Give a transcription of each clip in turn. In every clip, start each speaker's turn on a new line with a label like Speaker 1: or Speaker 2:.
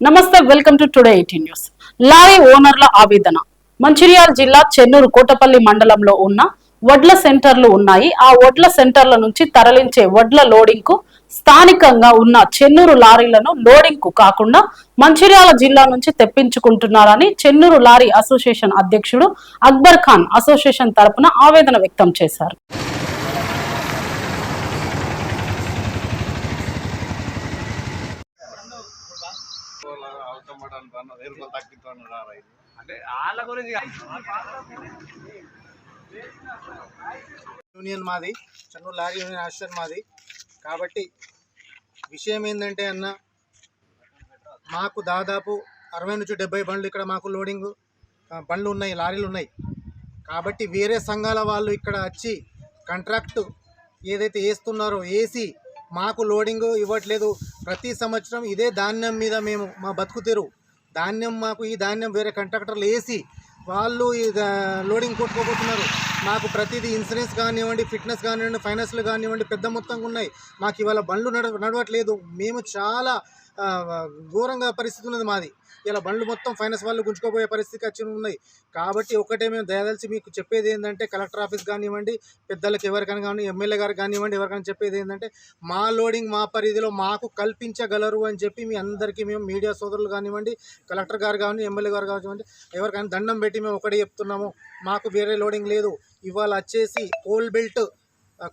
Speaker 1: నమస్తే welcome to today eighteen news. Lorry ఓనర్ల ఆవేదన. మంచిర్యాల జిల్లా చెన్నూరు కోటపల్లి మండలంలో ఉన్న వడ్ల సెంటర్లు ఉన్నాయి. ఆ వడ్ల సెంటర్ల నుంచి తరలించే వడ్ల లోడింగ్కు స్థానికంగా ఉన్న చెన్నూరు లారీలను లోడింగ్కు కాకుండా మంచిర్యాల జిల్లా నుంచి తెప్పించుకుంటున్నారని చెన్నూరు లారీ అసోసియేషన్ అధ్యక్షుడు అక్బర్ ఖాన్ అసోసియేషన్ తరపున ఆవేదన వ్యక్తం చేశారు
Speaker 2: అంటే వాళ్ళ గురించి
Speaker 3: యూనియన్ మాది చెన్నూరు లారీ యూనియన్ అసోసియేషన్ మాది. కాబట్టి విషయం ఏంటంటే అన్న మాకు దాదాపు అరవై నుంచి డెబ్బై బండ్లు ఇక్కడ మాకు లోడింగ్ బండ్లు ఉన్నాయి లారీలు ఉన్నాయి. కాబట్టి వేరే సంఘాల వాళ్ళు ఇక్కడ వచ్చి కాంట్రాక్ట్ ఏదైతే వేస్తున్నారో వేసి మాకు లోడింగ్ ఇవ్వట్లేదు. ప్రతి సంవత్సరం ఇదే ధాన్యం మీద మేము మా బతుకు తెరు. ధాన్యం మాకు ఈ ధాన్యం వేరే కంట్రాక్టర్లు వేసి వాళ్ళు ఈ లోడింగ్ కొట్టుకోబోతున్నారు. మాకు ప్రతిదీ ఇన్సూరెన్స్ కానివ్వండి ఫిట్నెస్ కానివ్వండి ఫైనాన్స్లు కానివ్వండి పెద్ద మొత్తంగా ఉన్నాయి. మాకు ఇవాళ బండ్లు నడవ నడవట్లేదు. మేము చాలా ఘోరంగా పరిస్థితి ఉన్నది మాది. ఇలా బండ్లు మొత్తం ఫైనాన్స్ వాళ్ళు గుంజుకోబోయే పరిస్థితికి వచ్చి ఉన్నాయి. కాబట్టి ఒకటే మేము దయదలిచి మీకు చెప్పేది ఏంటంటే కలెక్టర్ ఆఫీస్ కానివ్వండి పెద్దలకు ఎవరికైనా కానీ ఎమ్మెల్యే గారు కానివ్వండి ఎవరికైనా చెప్పేది ఏంటంటే మా లోడింగ్ మా పరిధిలో మాకు కల్పించగలరు అని చెప్పి మీ అందరికీ మేము మీడియా సోదరులు కానివ్వండి కలెక్టర్ గారు కానివ్వండి ఎమ్మెల్యే గారు కానివ్వండి ఎవరికైనా దండం పెట్టి మేము ఒకటే చెప్తున్నాము. మాకు వేరే లోడింగ్ లేదు. ఇవాళ వచ్చేసి కోల్ బెల్ట్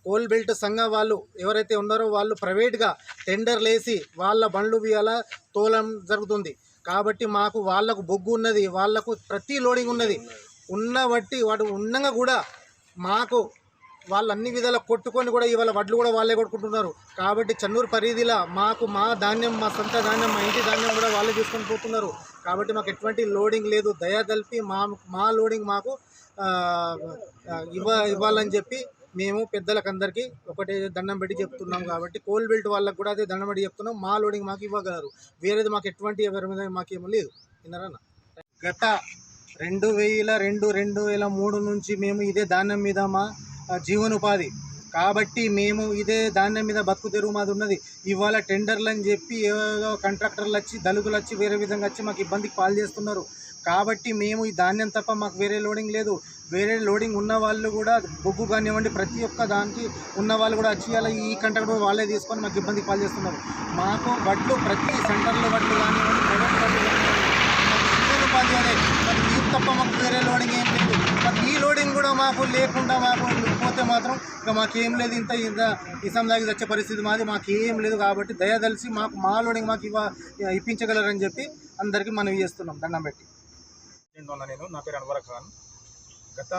Speaker 3: కోల్ బెల్ట్ సంఘం వాళ్ళు ఎవరైతే ఉన్నారో వాళ్ళు ప్రైవేట్గా టెండర్లు వేసి వాళ్ళ బండ్లు ఇవాళ తోలం జరుగుతుంది. కాబట్టి మాకు వాళ్ళకు బొగ్గు ఉన్నది వాళ్ళకు ప్రతి లోడింగ్ ఉన్నది. ఉన్న బట్టి వాడు ఉండగా కూడా మాకు వాళ్ళు అన్ని విధాలా కొట్టుకొని కూడా ఇవాళ వడ్లు కూడా వాళ్ళే కొట్టుకుంటున్నారు. కాబట్టి చెన్నూరు పరిధిలో మాకు మా ధాన్యం మా సొంత ధాన్యం మా ఇంటి ధాన్యం కూడా వాళ్ళే తీసుకొని పోతున్నారు. కాబట్టి మాకు ఎటువంటి లోడింగ్ లేదు. దయా కలిపి మా మా లోడింగ్ మాకు ఇవ్వ ఇవ్వాలని చెప్పి మేము పెద్దలకందరికీ ఒకటే దండం పెట్టి చెప్తున్నాం కాబట్టి కోల్ బెల్ట్ వాళ్ళకు కూడా అదే దండం పెట్టి చెప్తున్నాం. మా లోడింగ్ మాకు ఇవ్వగలరు. వేరేది మాకు ఎటువంటి ఎవరి మీద మాకేమో లేదు. విన్నారా గత రెండు వేల రెండు రెండు వేల మూడు నుంచి మేము ఇదే ధాన్యం మీద మా జీవనోపాధి. కాబట్టి మేము ఇదే ధాన్యం మీద బతుకు తెరువు మాది ఉన్నది. ఇవాళ టెండర్లు అని చెప్పి ఏదో కాంట్రాక్టర్లు వచ్చి దళితులు వచ్చి వేరే విధంగా వచ్చి మాకు ఇబ్బందికి పాలు చేస్తున్నారు. కాబట్టి మేము ఈ ధాన్యం తప్ప మాకు వేరే లోడింగ్ లేదు. వేరే లోడింగ్ ఉన్న వాళ్ళు కూడా బొగ్గు కానివ్వండి ప్రతి ఒక్క దానికి ఉన్న వాళ్ళు కూడా వచ్చి అలా ఈ కాంట్రాక్టర్ వాళ్ళే తీసుకొని మాకు ఇబ్బంది పాలు చేస్తున్నారు. మాకు వడ్లు ప్రతి సెంటర్లో వడ్లు కానివ్వండి ప్రైవేట్ వడ్లు కానివ్వండి ఉపాధి మరి ఈ తప్ప మాకు వేరే లోడింగ్ ఏం లేదు. మరి ఈ లోడింగ్ కూడా మాకు లేకుండా మాకు పోతే మాత్రం ఇక మాకేం లేదు. ఇంత ఇంత ఇసందాకి వచ్చే పరిస్థితి మాది మాకేం లేదు కాబట్టి దయదలిసి మాకు మా లోడింగ్ మాకు ఇవ్వ ఇప్పించగలరని చెప్పి అందరికీ మనవి చేస్తున్నాం. దండం పెట్టి.
Speaker 4: నేను నా పేరు అన్వర్ ఖాన్. గత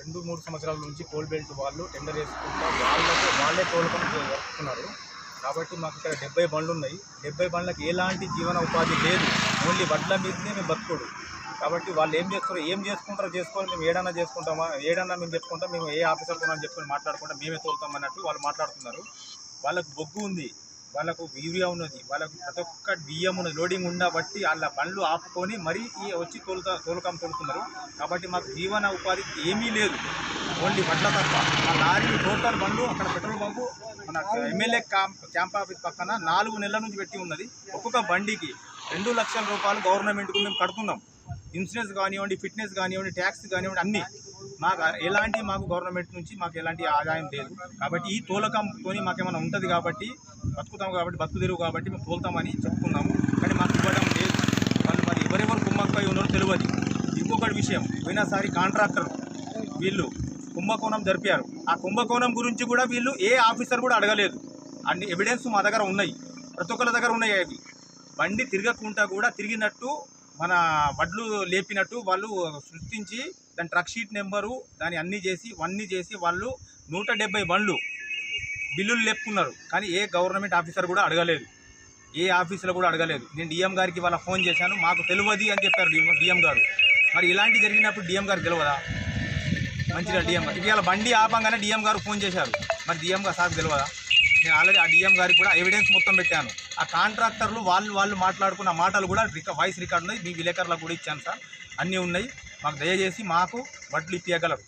Speaker 4: రెండు మూడు సంవత్సరాల నుంచి కోల్ బెల్ట్ వాళ్ళు టెండర్ వేసుకుంటా వాళ్ళకు వాళ్ళే తోలుకొని జరుపుతున్నారు కాబట్టి మాకు ఇక్కడ డెబ్బై బండ్లు ఉన్నాయి. డెబ్బై బండ్లకు ఎలాంటి జీవన ఉపాధి లేదు. ఓన్లీ వడ్ల మీదనే మేము బతుకోడు. కాబట్టి వాళ్ళు ఏం చేస్తారో ఏం చేసుకుంటారో చేసుకొని మేము ఏడన్నా చేసుకుంటామా ఏడన్నా మేము చెప్పుకుంటాం మేము ఏ ఆఫీసర్ కొనని చెప్పుకొని మాట్లాడుకుంటాం మేమే తోలుతాం అన్నట్టు వాళ్ళు మాట్లాడుతున్నారు. వాళ్ళకు బొగ్గు ఉంది. వాళ్ళకు యూరియా ఉన్నది. వాళ్ళకు ప్రతి ఒక్క బియ్యం ఉన్నది. లోడింగ్ ఉండబట్టి వాళ్ళ బండ్లు ఆపుకొని మరీ ఈ వచ్చి తోలుతా తోలుకం తోలుతున్నారు. కాబట్టి మాకు జీవన ఉపాధి ఏమీ లేదు. ఓన్లీ వడ్ల తప్ప. ఆ లారీ టోటల్ బండ్లు అక్కడ పెట్రోల్ బంకు మన ఎమ్మెల్యే క్యాంప్ క్యాంప్ ఆఫీస్ పక్కన నాలుగు నెలల నుంచి పెట్టి ఉన్నది. ఒక్కొక్క బండికి రెండు లక్షల రూపాయలు గవర్నమెంట్కు మేము కడుతున్నాం. ఇన్సూరెన్స్ కానివ్వండి ఫిట్నెస్ కానివ్వండి ట్యాక్స్ కానివ్వండి అన్నీ. మాకు ఎలాంటి మాకు గవర్నమెంట్ నుంచి మాకు ఎలాంటి ఆదాయం లేదు. కాబట్టి ఈ తోలకంతో మాకేమైనా ఉంటుంది కాబట్టి బతుకుతాం కాబట్టి బతుకు తెరువు కాబట్టి మేము తోలుతామని చెప్పుకున్నాము. కానీ మాకు ఇవ్వడం లేదు. వాళ్ళు మరి ఎవరెవరు కుమ్మక్కై ఉన్నారో తెలియదు ఇంకొకటి విషయం పోయినసారి కాంట్రాక్టర్ వీళ్ళు కుంభకోణం జరిపారు. ఆ కుంభకోణం గురించి కూడా వీళ్ళు ఏ ఆఫీసర్ కూడా అడగలేదు. అన్ని ఎవిడెన్స్ మా దగ్గర ఉన్నాయి. ప్రతి ఒక్కరి దగ్గర ఉన్నాయి అవి. బండి తిరగకుండా కూడా తిరిగినట్టు మన వడ్లు లేపినట్టు వాళ్ళు సృష్టించి దాని ట్రక్ షీట్ నెంబరు దాన్ని అన్నీ చేసి అన్నీ చేసి వాళ్ళు నూట డెబ్బై బండ్లు బిల్లులు లెప్పుకున్నారు కానీ ఏ గవర్నమెంట్ ఆఫీసర్ కూడా అడగలేదు. ఏ ఆఫీసులో కూడా అడగలేదు. నేను డిఎం గారికి వాళ్ళ ఫోన్ చేశాను. మాకు తెలియదు అని చెప్పారు డిఎం గారు. మరి ఇలాంటి జరిగినప్పుడు డిఎం గారు తెలియదా మంచిగా డిఎం గారు. ఇవాళ బండి ఆపంగానే డిఎం గారు ఫోన్ చేశారు. మరి డిఎం గారు సార్ తెలియదా నేను ఆల్రెడీ ఆ డిఎం గారికి కూడా ఎవిడెన్స్ మొత్తం పెట్టాను. ఆ కాంట్రాక్టర్లు వాళ్ళు వాళ్ళు మాట్లాడుకున్న మాటలు కూడా రిక వాయిస్ రికార్డు ఉన్నాయి మీ విలేకరులకు కూడా ఇచ్చాను సార్. అన్నీ ఉన్నాయి. మాకు దయచేసి మాకు వడ్లు ఇప్పించగలరు